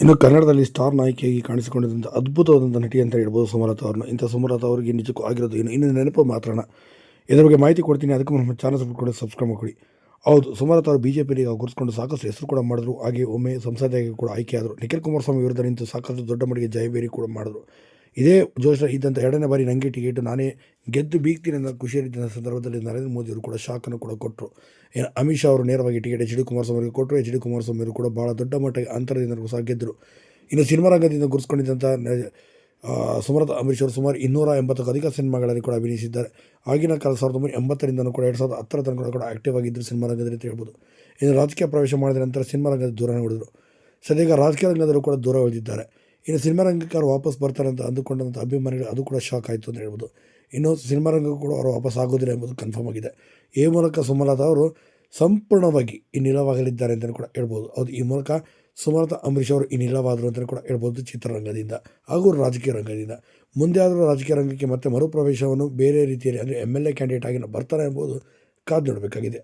ಇನ್ನು ಕನ್ನಡದಲ್ಲಿ ಸ್ಟಾರ್ ನಾಯಕಿಯಾಗಿ ಕಾಣಿಸಿಕೊಂಡಿದ್ದಂಥ ಅದ್ಭುತವಾದಂಥ ನಟಿ ಅಂತ ಹೇಳ್ಬೋದು ಸುಮಲತಾ ಅವ್ರನ್ನ. ಇಂಥ ಸುಮಲತಾ ಅವರಿಗೆ ನಿಜಕ್ಕೂ ಆಗಿರೋದು ಏನು? ಇನ್ನು ನೆನಪು ಮಾತ್ರನ ಇದರ ಬಗ್ಗೆ ಮಾಹಿತಿ ಕೊಡ್ತೀನಿ. ಅದಕ್ಕೆ ನಮ್ಮ ಚಾನಲ್ ಮಾಡಿ ಸಬ್ಸ್ಕ್ರೈಬ್ ಮಾಡಿಕೊಡಿ ಹೌದು, ಸುಮಲತಾ ಅವರು ಬಿ ಜೆ ಗುರುತಿಸ್ಕೊಂಡು ಸಾಕಷ್ಟು ಹೆಸರು ಕೂಡ ಮಾಡಿದ್ರು. ಹಾಗೆ ಒಮ್ಮೆ ಸಂಸದೆಯಾಗಿ ಕೂಡ ಆಯ್ಕೆಯಾದರು. ನಿಖಿಲ್ ಕುಮಾರಸ್ವಾಮಿ ವಿರುದ್ಧ ನಿಂತು ಸಾಕಷ್ಟು ದೊಡ್ಡ ಮಟ್ಟಿಗೆ ಜಯಬೇರಿ ಕೂಡ ಮಾಡಿದ್ರು. ಇದೇ ಜೋಶ ಇದ್ದಂಥ ಎರಡನೇ ಬಾರಿ ನನಗೆ ಟಿಕೆಟ್ ನಾನೇ ಗೆದ್ದು ಬೀಗ್ತೀನಿ ಅನ್ನೋ ಖುಷಿಯಲ್ಲಿದ್ದ ಸಂದರ್ಭದಲ್ಲಿ ನರೇಂದ್ರ ಮೋದಿ ಅವರು ಕೂಡ ಶಾಕನ್ನು ಕೂಡ ಕೊಟ್ಟರು ಏನು ಅಮಿತ್ ಶಾ ಅವರು ನೇರವಾಗಿ ಟಿಕೆಟ್ ಎಚ್ ಡಿ ಕುಮಾರಸ್ವಾಮಿ ಕೊಟ್ಟರು ಎಚ್ ಡಿ ಕುಮಾರಸ್ವಾಮಿ ಅವರು ಕೂಡ ಭಾಳ ದೊಡ್ಡ ಮಟ್ಟಿಗೆ ಅಂತರದಿಂದ ಸಹ ಗೆದ್ದರು ಇನ್ನು ಸಿನಿಮಾ ರಂಗದಿಂದ ಗುರುಸ್ಕೊಂಡಿದ್ದಂಥ ಸುಮಲತಾ ಅಂಬರೀಶ್ ಅವರು ಸುಮಾರು ಇನ್ನೂರ ಎಂಬತ್ತಕ್ಕೂ ಅಧಿಕ ಸಿನಿಮಾಗಳಲ್ಲಿ ಕೂಡ ಅಭಿನಯಿಸಿದ್ದಾರೆ. ಆಗಿನ ಕಾಲ ಸಾವಿರದ ಒಂಬೈನೂರ ಎಂಬತ್ತರಿಂದನೂ ಕೂಡ ಎರಡು ಸಾವಿರದ ಹತ್ತರ ತನಕ ಕೂಡ ಆಕ್ಟಿವ್ ಆಗಿದ್ದರು ಸಿನಿಮಾ ರಂಗದಲ್ಲಿ ಅಂತ ಹೇಳ್ಬೋದು. ಇನ್ನು ರಾಜಕೀಯ ಪ್ರವೇಶ ಮಾಡಿದ ನಂತರ ಸಿನಿಮಾ ರಂಗದ ದೂರ ಉಳಿದರು ಸದ್ಯ ರಾಜಕೀಯ ರಂಗದಲ್ಲೂ ಕೂಡ ದೂರ ಉಳಿದಿದ್ದಾರೆ. ಇನ್ನು ಸಿನಿಮಾ ರಂಗಕ್ಕೆ ಅವರು ವಾಪಸ್ ಬರ್ತಾರೆ ಅಂತ ಅಂದುಕೊಂಡಂಥ ಅಭಿಮಾನಿಗಳು, ಅದು ಕೂಡ ಶಾಕ್ ಆಯಿತು ಅಂತ ಹೇಳ್ಬೋದು. ಇನ್ನು ಸಿನಿಮಾ ರಂಗಕ್ಕೆ ಕೂಡ ಅವರು ವಾಪಸ್ ಆಗೋದಿಲ್ಲ ಎಂಬುದು ಕನ್ಫರ್ಮ್ ಆಗಿದೆ. ಈ ಮೂಲಕ ಸುಮಲತಾ ಅವರು ಸಂಪೂರ್ಣವಾಗಿ ಇನ್ನಿಲವಾಗಲಿದ್ದಾರೆ ಅಂತಲೂ ಕೂಡ ಹೇಳ್ಬೋದು. ಹೌದು, ಈ ಮೂಲಕ ಸುಮಲತಾ, ಅಂಬರೀಷ್ ಅವರು ಇನ್ನಿಲವಾದರು ಅಂತಲೂ ಕೂಡ ಹೇಳ್ಬೋದು ಚಿತ್ರರಂಗದಿಂದ ಹಾಗೂ ರಾಜಕೀಯ ರಂಗದಿಂದ. ಮುಂದೆ ಆದರೂ ರಾಜಕೀಯ ರಂಗಕ್ಕೆ ಮತ್ತೆ ಮರುಪ್ರವೇಶವನ್ನು ಬೇರೆ ರೀತಿಯಲ್ಲಿ ಅಂದರೆ ಎಂ ಎಲ್ ಎ ಕ್ಯಾಂಡಿಡೇಟ್ ಆಗಿ ಬರ್ತಾರೆ ಎಂಬುದು ಕಾದು ನೋಡಬೇಕಾಗಿದೆ.